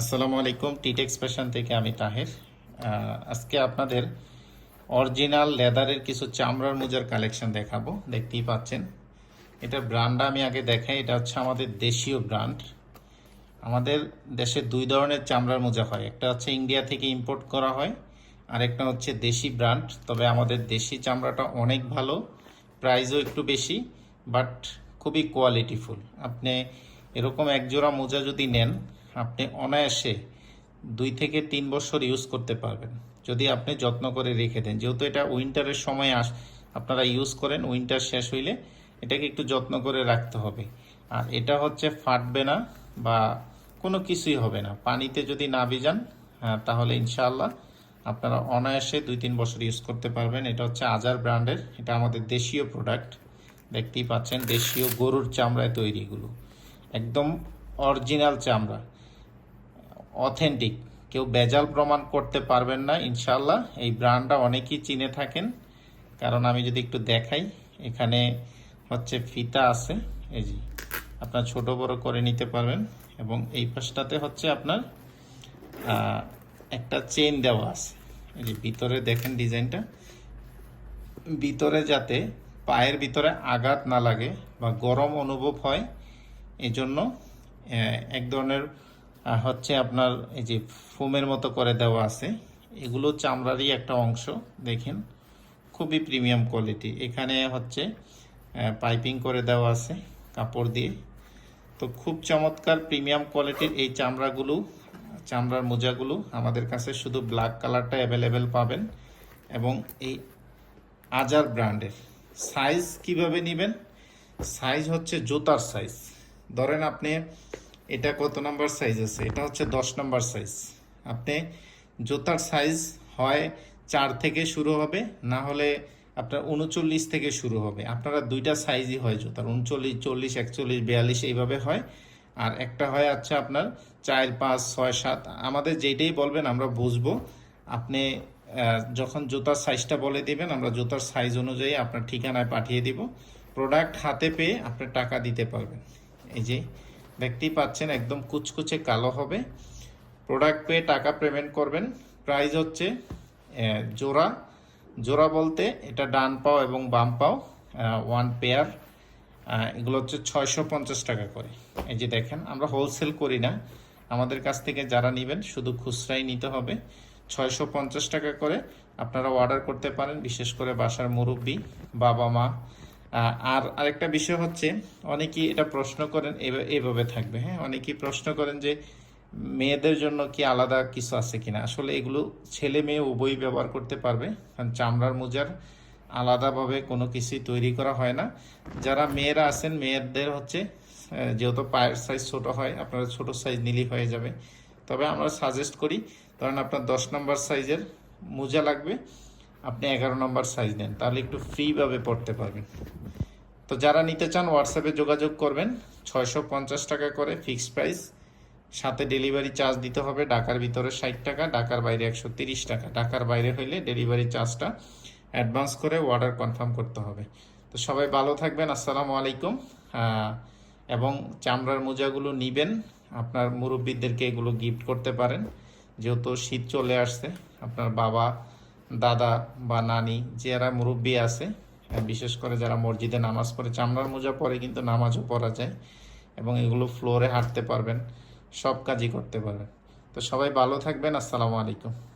আসসালামু আলাইকুম টিটেক্স ফ্যাশন থেকে আমি তাহের। আজকে আপনাদের অরিজিনাল লেদারের কিছু চামড়ার মোজার কালেকশন দেখাবো, দেখতেই পাচ্ছেন। এটা ব্র্যান্ড আমি আগে দেখাই, এটা হচ্ছে আমাদের দেশীয় ব্র্যান্ড আমাদের দেশে দুই ধরনের চামড়ার মোজা হয়, একটা হচ্ছে ইন্ডিয়া থেকে ইম্পোর্ট করা হয়, আর একটা হচ্ছে দেশি ব্র্যান্ড তবে আমাদের দেশি চামড়াটা অনেক ভালো প্রাইসও একটু বেশি বাট খুবই কোয়ালিটিফুল আপনি এরকম এক জোড়া মোজা যদি নেন আপনি অনায়াসে দুই থেকে তিন বছর ইউজ করতে পারবেন। যদি আপনি যত্ন করে রেখে দেন যেহেতু এটা উইন্টারের সময় আস আপনারা ইউজ করেন উইন্টার শেষ হইলে এটাকে একটু যত্ন করে রাখতে হবে। আর এটা হচ্ছে ফাটবে না বা কোনো কিছুই হবে না। পানিতে যদি না ভিজান হ্যাঁ, তাহলে ইনশাআল্লাহ আপনারা অনায়াসে দুই তিন বছর ইউজ করতে পারবেন। এটা হচ্ছে আজার ব্র্যান্ডের এটা আমাদের দেশীয় প্রোডাক্ট দেখতেই পাচ্ছেন দেশীয় গরুর চামড়ায় তৈরি এগুলো একদম অরিজিনাল চামড়া। অথেন্টিক। কেউ বেজাল প্রমাণ করতে পারবেন না ইনশাল্লাহ এই ব্র্যান্ডটা অনেকেই চিনে থাকেন। কারণ আমি যদি একটু দেখাই, এখানে হচ্ছে ফিতা আছে। এই যে, আপনার ছোট বড় করে নিতে পারবেন। এবং এই পাশটাতে হচ্ছে আপনার একটা চেন দেওয়া আছে। এই যে, ভিতরে দেখেন ডিজাইনটা। ভিতরে যাতে পায়ের ভিতরে আঘাত না লাগে বা গরম অনুভব হয় এই জন্য এক ধরনের আহ, হচ্ছে আপনার এই যে ফোমের মতো করে দেওয়া আছে এগুলো চামড়ারই একটা অংশ দেখেন। খুবই প্রিমিয়াম কোয়ালিটি। এখানে হচ্ছে পাইপিং করে দেওয়া আছে কাপড় দিয়ে। তো খুব চমৎকার প্রিমিয়াম কোয়ালিটির এই চামড়াগুলো চামড়ার মোজাগুলো আমাদের কাছে শুধু ব্ল্যাক কালারটা অ্যাভেলেবেল পাবেন এবং এই আজার ব্র্যান্ডের। সাইজ কীভাবে নেবেন? সাইজ হচ্ছে জুতার সাইজ। ধরেন আপনি এটা কত নাম্বার সাইজ আছে? এটা হচ্ছে দশ নাম্বার সাইজ আপনি জুতার সাইজ হয় চার থেকে শুরু হবে, না হলে আপনার উনচল্লিশ থেকে শুরু হবে। আপনারা দুইটা সাইজই হয় জুতার, উনচল্লিশ, চল্লিশ, একচল্লিশ, বিয়াল্লিশ এইভাবে হয়। আর একটা হয় আচ্ছা আপনার চার, পাঁচ, ছয়, সাত। আমাদের যেইটাই বলবেন আমরা বুঝব। আপনি যখন জুতার সাইজটা বলে দিবেন, আমরা জুতার সাইজ অনুযায়ী আপনার ঠিকানায় পাঠিয়ে দিব। প্রোডাক্ট হাতে পেয়ে আপনি টাকা দিতে পারবেন। এই যে দেখতেই পাচ্ছেন, একদম কুচকুচে কালো হবে। প্রোডাক্ট পেয়ে টাকা পেমেন্ট করবেন। প্রাইস হচ্ছে জোড়া। জোড়া বলতে এটা ডান পাও এবং বাম পাও ওয়ান পেয়ার এগুলো হচ্ছে ছয়শো পঞ্চাশ টাকা করে। এই যে দেখেন, আমরা হোলসেল করি না। আমাদের কাছ থেকে যারা নেবেন, শুধু খুচরাই নিতে হবে। ছয়শো পঞ্চাশ টাকা করে আপনারা অর্ডার করতে পারেন, বিশেষ করে বাসার মুরব্বী, বাবা মা আর আরেকটা বিষয় হচ্ছে, অনেকেই এটা প্রশ্ন করেন এভাবে- থাকবে হ্যাঁ? অনেকেই প্রশ্ন করেন যে, মেয়েদের জন্য কি আলাদা কিছু আছে কিনা? আসলে এগুলো ছেলে মেয়ে উভয়ই ব্যবহার করতে পারবে, কারণ চামড়ার মোজার আলাদাভাবে কোনো কিছুই তৈরি করা হয় না। যারা মেয়েরা আছেন, মেয়েদের হচ্ছে যেহেতু পায়ের সাইজ ছোট হয়, আপনারা ছোট সাইজ নিলেই হয়ে যাবে। তবে আমরা সাজেস্ট করি, ধরেন আপনার দশ নম্বর সাইজের মোজা লাগবে আপনি এগারো নম্বর সাইজ নেন, তাহলে একটু ফ্রিভাবে পড়তে পারবেন। তো যারা নিতে চান হোয়াটসঅ্যাপে যোগাযোগ করবেন, ছয়শো পঞ্চাশ টাকা করে ফিক্সড প্রাইস সাথে ডেলিভারি চার্জ দিতে হবে ঢাকার ভিতরে ষাট টাকা, ঢাকার বাইরে একশো তিরিশ টাকা। ঢাকার বাইরে হইলে ডেলিভারি চার্জটা অ্যাডভান্স করে অর্ডার কনফার্ম করতে হবে। তো সবাই ভালো থাকবেন, আসসালামু আলাইকুম। এবং চামড়ার মোজাগুলো নিবেন, আপনার মুরব্বীদেরকে এগুলো গিফট করতে পারেন। যেহেতু শীত চলে আসছে, আপনার বাবা দাদা বা নানি যারা মুরব্বী আছে আহ, বিশেষ করে যারা মসজিদে নামাজ পড়ে চামড়ার মোজা পরে কিন্তু নামাজও পড়া যায় এবং এগুলো ফ্লোরে হাঁটতে পারবেন সব কাজই করতে পারবেন। তো সবাই ভালো থাকবেন আসসালামু আলাইকুম।